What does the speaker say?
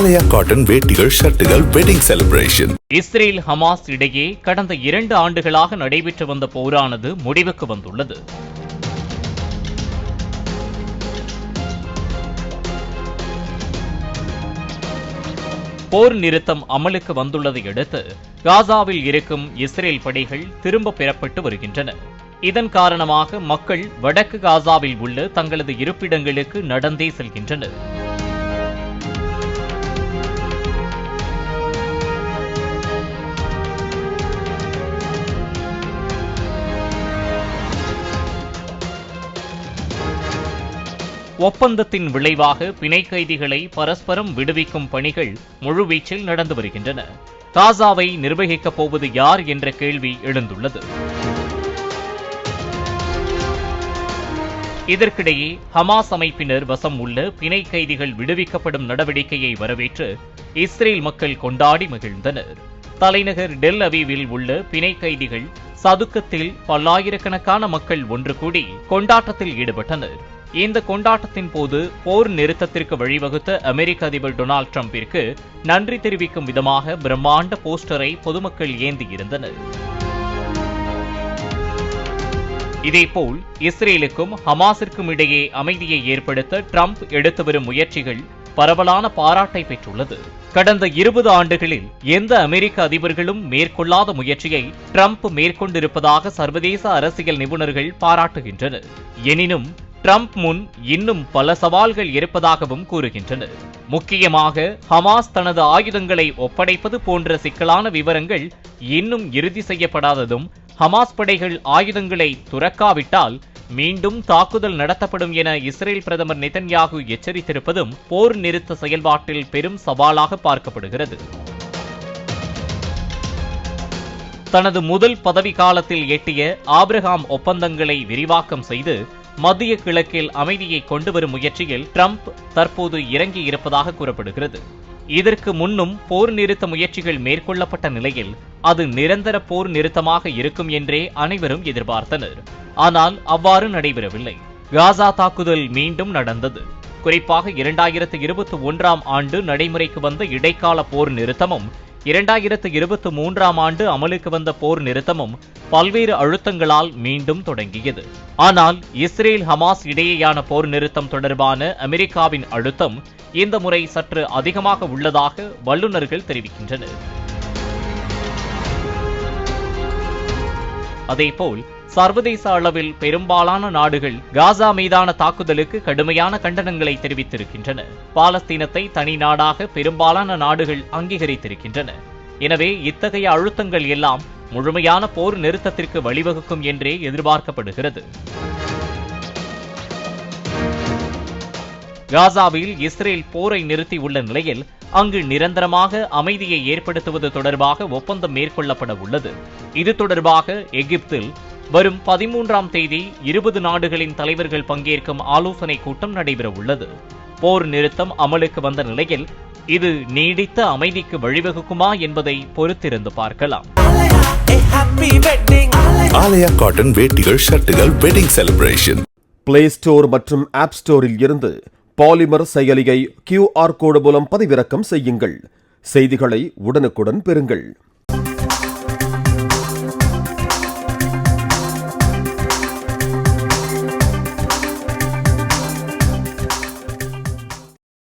ஆலயா cotton வேட்டிகள் ஷர்ட்டுகள் wedding celebration Israel Hamas இடையே கடந்த இரண்டு ஆண்டுகளாக நடைபெற்று வந்த போரானது முடிவுக்கு வந்துள்ளது. போர் நிறுத்தம் அமலுக்கு வந்துள்ளதை அடுத்து காசாவில் இருக்கும் இஸ்ரேல் படைகள் திரும்ப பெறப்பட்டு வருகின்றன. இதன் காரணமாக மக்கள் வடக்கு காசாவில் உள்ள தங்களது இருப்பிடங்களுக்கு நடந்தே செல்கின்றனர். ஒப்பந்தத்தின் விளைவாக பிணை கைதிகளை பரஸ்பரம் விடுவிக்கும் பணிகள் முழுவீச்சில் நடந்து வருகின்றன. காசாவை நிர்வகிக்கப் போவது யார் என்ற கேள்வி எழுந்துள்ளது. இதற்கிடையே ஹமாஸ் அமைப்பினர் வசம் உள்ள பிணை கைதிகள் விடுவிக்கப்படும் நடவடிக்கையை வரவேற்று இஸ்ரேல் மக்கள் கொண்டாடி மகிழ்ந்தனர். தலைநகர் டெல் அவீவில் உள்ள பிணை கைதிகள் சதுக்கத்தில் பல்லாயிரக்கணக்கான மக்கள் ஒன்று கூடி கொண்டாட்டத்தில் ஈடுபட்டனர். இந்த கொண்டாட்டத்தின் போது போர் நிறுத்தத்திற்கு வழிவகுத்த அமெரிக்க அதிபர் டொனால்டு டிரம்பிற்கு நன்றி தெரிவிக்கும் விதமாக பிரம்மாண்ட போஸ்டரை பொதுமக்கள் ஏந்தியிருந்தனர் இதேபோல் இஸ்ரேலுக்கும் ஹமாஸிற்கும் இடையே அமைதியை ஏற்படுத்த ட்ரம்ப் எடுத்து வரும் முயற்சிகள் பரவலான பாராட்டை பெற்றுள்ளது. கடந்த இருபது ஆண்டுகளில் எந்த அமெரிக்க அதிபர்களும் மேற்கொள்ளாத முயற்சியை ட்ரம்ப் மேற்கொண்டிருப்பதாக சர்வதேச அரசியல் நிபுணர்கள் பாராட்டுகின்றனர். எனினும் ட்ரம்ப் முன் இன்னும் பல சவால்கள் இருப்பதாகவும் கூறுகின்றனர். முக்கியமாக ஹமாஸ் தனது ஆயுதங்களை ஒப்படைப்பது போன்ற சிக்கலான விவரங்கள் இன்னும் இறுதி செய்யப்படாததும் ஹமாஸ் படைகள் ஆயுதங்களை துறக்காவிட்டால் மீண்டும் தாக்குதல் நடத்தப்படும் என இஸ்ரேல் பிரதமர் நெதன்யாகு எச்சரித்திருப்பதும் போர் நிறுத்த செயல்பாட்டில் பெரும் சவாலாக பார்க்கப்படுகிறது. தனது முதல் பதவி காலத்தில் எட்டிய ஆபிரகாம் ஒப்பந்தங்களை விரிவாக்கம் செய்து மத்திய கிழக்கில் அமைதியை கொண்டு வரும் முயற்சியில் ட்ரம்ப் தற்போது இறங்கி இருப்பதாக கூறப்படுகிறது. இதற்கு முன்னும் போர் நிறுத்த முயற்சிகள் மேற்கொள்ளப்பட்ட நிலையில் அது நிரந்தர போர் நிறுத்தமாக இருக்கும் என்றே அனைவரும் எதிர்பார்த்தனர். ஆனால் அவ்வாறு நடைபெறவில்லை. காசா தாக்குதல் மீண்டும் நடந்தது. குறிப்பாக இரண்டாயிரத்து இருபத்தி ஒன்றாம் ஆண்டு நடைமுறைக்கு வந்த இடைக்கால போர் நிறுத்தமும் இரண்டாயிரத்து இருபத்தி மூன்றாம் ஆண்டு அமலுக்கு வந்த போர் நிறுத்தமும் பல்வேறு அழுத்தங்களால் மீண்டும் தொடங்கியது. ஆனால் இஸ்ரேல் ஹமாஸ் இடையேயான போர் நிறுத்தம் தொடர்பான அமெரிக்காவின் அழுத்தம் இந்த முறை சற்று அதிகமாக உள்ளதாக வல்லுநர்கள் தெரிவிக்கின்றனர். அதேபோல் சர்வதேச அளவில் பெரும்பாலான நாடுகள் காசா மீதான தாக்குதலுக்கு கடுமையான கண்டனங்களை தெரிவித்திருக்கின்றன. பாலஸ்தீனத்தை தனி நாடாக பெரும்பாலான நாடுகள் அங்கீகரித்திருக்கின்றன. எனவே இத்தகைய அழுத்தங்கள் எல்லாம் முழுமையான போர் நிறுத்தத்திற்கு வழிவகுக்கும் என்றே எதிர்பார்க்கப்படுகிறது. காசாவில் இஸ்ரேல் போரை நிறுத்தியுள்ள நிலையில் அங்கு நிரந்தரமாக அமைதியை ஏற்படுத்துவது தொடர்பாக ஒப்பந்தம் மேற்கொள்ளப்பட உள்ளது. இது தொடர்பாக எகிப்தில் வரும் பதிமூன்றாம் தேதி இருபது நாடுகளின் தலைவர்கள் பங்கேற்கும் ஆலோசனை கூட்டம் நடைபெற உள்ளது போர் நிறுத்தம் அமலுக்கு வந்த நிலையில் இது நீடித்த அமைதிக்கு வழிவகுக்குமா என்பதை பொறுத்திருந்து பார்க்கலாம். ஆலயா காட்டன் வேட்டிகள் ஷர்ட்டுகள் வெட்டிங் செலிப்ரேஷன் பிளே ஸ்டோர் மற்றும் ஆப் ஸ்டோரில் இருந்து பாலிமர் செயலியை கியூஆர் கோடு மூலம் பதிவிறக்கம் செய்யுங்கள். செய்திகளை உடனுக்குடன் பெறுங்கள்.